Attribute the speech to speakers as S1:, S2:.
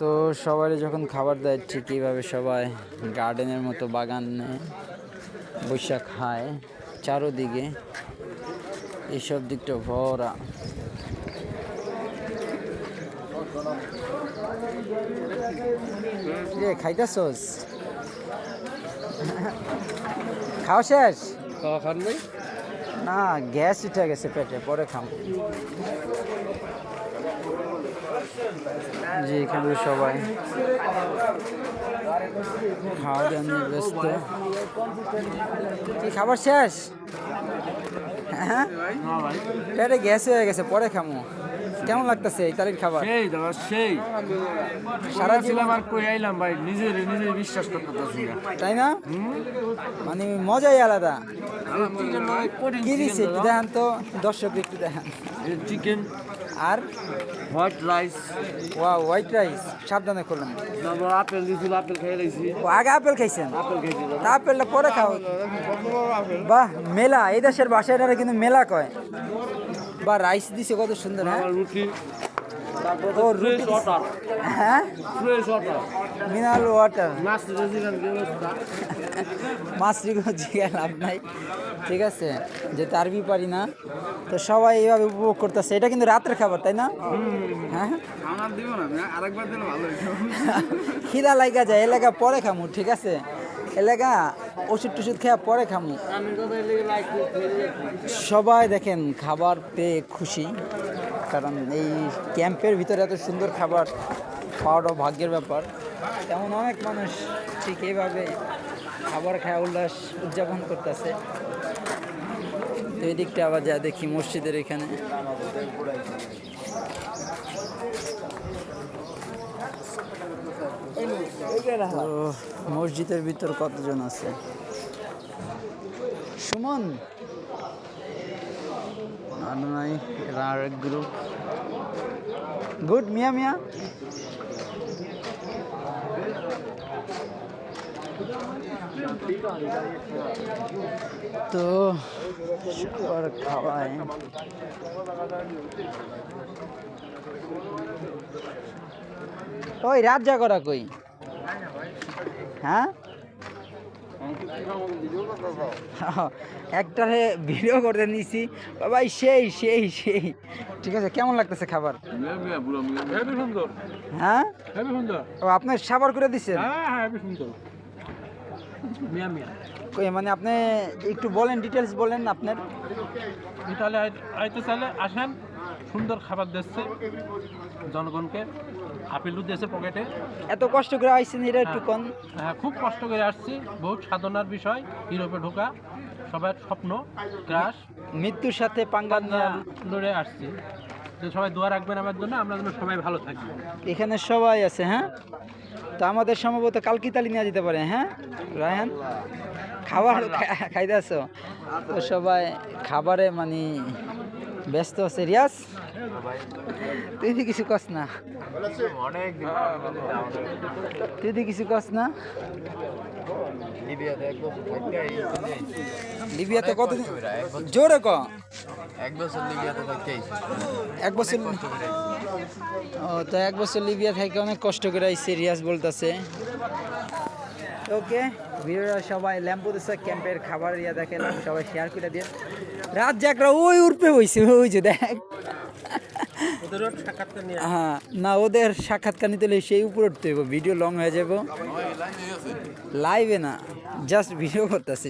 S1: তো সবাই যখন খাবার দেয় ঠিক এইভাবে সবাই গার্ডেনের মতো বাগানে বৈশাখ খায় চারোদিকে এইসব দিকটা ভরা। রে খাইতেছস? খাওয়া শেষ?
S2: খান নাই?
S1: না গ্যাস উঠে গেছে পেটে পরে খাম। জি এখানে সবাই খাওয়া দাওয়া নিয়ে ব্যস্ত। কি খাবার শেষ? হ্যাঁ? পেটে গ্যাস হয়ে গেছে পরে খামো। কেমন লাগতেছে ইতালির খাবার?
S2: সেই দাদা সেই।
S1: সারা
S2: ছিলাম আর কই আইলাম ভাই নিজের নিজে বিশ্বাস করতে পারছি না।
S1: তাই না? মানে মজাই আলাদা। কি দিচ্ছে একটু দেখান তো দর্শক একটু দেখান।
S2: চিকেন
S1: আর
S2: হোয়াইট রাইস।
S1: ওয়া হোয়াইট রাইস। সাবধানে করলাম
S2: আপেল দিছিল আপেল খেয়ে লাইছি
S1: ও আগে আপেল খাইছেন?
S2: আপেল খাইছি
S1: তা আপেলটা পরে খাও। বাহ মেলা। এই দেশের বাসায় কিন্তু মেলা কয়। বা রাইস দিছে কত সুন্দর হ্যাঁ?
S2: রুটি। তারপর
S1: রুটি। হ্যাঁ?
S2: Fresh water.
S1: Mineral water.
S2: মাছ দিয়েছিলাম ব্যবস্থা।
S1: লাভ নাই। ঠিক আছে যে তারবি পারি না। তো সবাই এইভাবে উপভোগ করতেছে। এটা কিন্তু রাতের খাবার তাই না? হ্যাঁ?
S2: ভালো হইতো।
S1: খিদা লাগা যায় এলাকা পরে খামু ঠিক আছে? এলাকা ওষুধ টষুধ খেয়ে পরে খামু। সবাই দেখেন খাবার পেয়ে খুশি কারণ এই ক্যাম্পের ভিতরে এত সুন্দর খাবার পাওয়াটাও ভাগ্যের ব্যাপার। তেমন অনেক মানুষ ঠিক এইভাবে খাবার খায় উল্লাস উদযাপন করতেছে। তো এই দিকটা আবার যা দেখি মসজিদের এখানে। তো মসজিদের ভিতর কতজন আছে? সুমন? আর নাই গ্রুপ গুড মিয়া মিয়া? তো সবার খাওয়ায়। ওই রাত জাগরা কই? হ্যাঁ? একটারে ভিডিও করতে নিছি। ভাই সেই সেই সেই। ঠিক আছে কেমন লাগতেছে খাবার? হ্যাঁ ও আপনার সাবার করে দিচ্ছেন
S2: হ্যাঁ হ্যাঁ সুন্দর। মিয়া মিয়া।
S1: মানে আপনি একটু বলেন ডিটেলস বলেন আপনার।
S3: তাহলে আইতে চাইলে আসেন সুন্দর খাবার দিচ্ছে জনগণকে আপেলও দিয়েছে পকেটে
S1: এত কষ্ট করে আইছেন এটা একটু কন।
S3: হ্যাঁ, খুব কষ্ট করে আসছি বহুত সাধনার বিষয় ইউরোপে ঢোকা সবার স্বপ্ন ক্রাশ
S1: মৃত্যুর সাথে পাঙ্গা
S3: লড়ে আসছি। তো সবাই দোয়া রাখবেন আমার জন্য আমরা যেন সবাই ভালো থাকি।
S1: এখানে সবাই আছে হ্যাঁ? তো আমাদের সম্ভবত কালকিতালি নিয়ে যেতে পারে হ্যাঁ? রায়হান খাবার খাইতে আসো তো সবাই খাবারে মানে ব্যস্ত আছে রিয়াজ তুই তো কিছু কস না। তুই তো কিছু কস না। লিবিয়াতে কত জোরে ক।
S2: এক বছর লিবিয়াতে
S1: এক বছর ও, তো এক বছর লিবিয়া থেকে অনেক কষ্ট করে আইসে রিয়াজ বলতেছে। ওকে। ভিডিওটা সবাই ল্যাম্পু দিচ্ছে ক্যাম্পের খাবার ইয়া দেখেন সবাই শেয়ার করে দিয়ে। রাত জাকরা ওই উঠবে হয়েছে ওই যে দেখ। হ্যাঁ না ওদের সাক্ষাৎকার নিতে হলে সেই উপরে উঠতে হইব ভিডিও লং হয়ে যাব লাইভে না জাস্ট ভিডিও করতেছি।